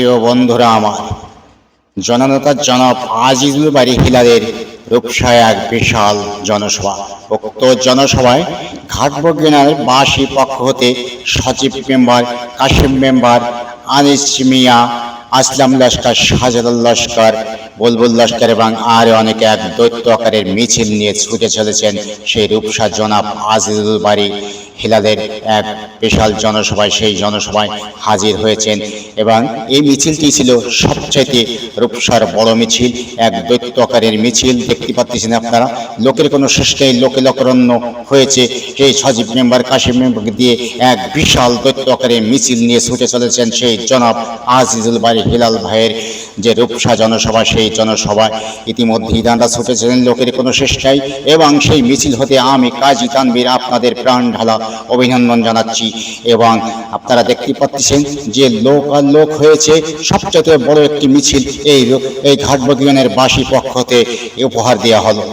প্রিয় বন্ধুরা আমার, জননেতা জনাব আজিজুল বাড়ি হিলালের রূপসায় এক বিশাল জনসভা। উক্ত জনসভায় ঘাটবগিনার বাসী পক্ষ হতে সচিব মেম্বার, কাশিম মেম্বার, আনিস মিয়া, আসলাম লস্কর শাহজালাল লস্কর, বুলবুল লস্কর এবং আরও অনেকে এক দৈত্য আকারের মিছিল নিয়ে ছুটে চলেছেন সেই রূপসা জনাব আজিজুল বাড়ি হিলালের এক বিশাল জনসভায়, সেই জনসভায় হাজির হয়েছেন এবং এই মিছিলটি ছিল সবচাইতে রূপসার বড় মিছিল, এক দৈত্য আকারের মিছিল। দেখতে পাচ্ছেন আপনারা, লোকের কোনো শেষ নেই, লোকে লোকরণ্য হয়েছে। সেই সজীব মেম্বার, কাশিম মেম্বারকে দিয়ে এক বিশাল দৈত্য আকারের মিছিল নিয়ে ছুটে চলেছেন সেই জনাব আজিজুল বাড়ি হিলাল ভাইয়ের যে রূপসা জনসভা, সেই জনসভায় ইতিমধ্যেই দাঁড়া ছুটেছিলেন লোকের কোনো শেষ নাই। এবং সেই মিছিল হতে আমি কাজী তানবীর আপনাদের প্রাণ ঢালা অভিনন্দন জানাচ্ছি। এবং আপনারা দেখতে পাচ্ছেন যে লোক আর লোক হয়েছে সবচেয়ে বড় একটি মিছিল এই এই ঘাটবগিয়নের বাসী পক্ষতে উপহার দেওয়া হলো।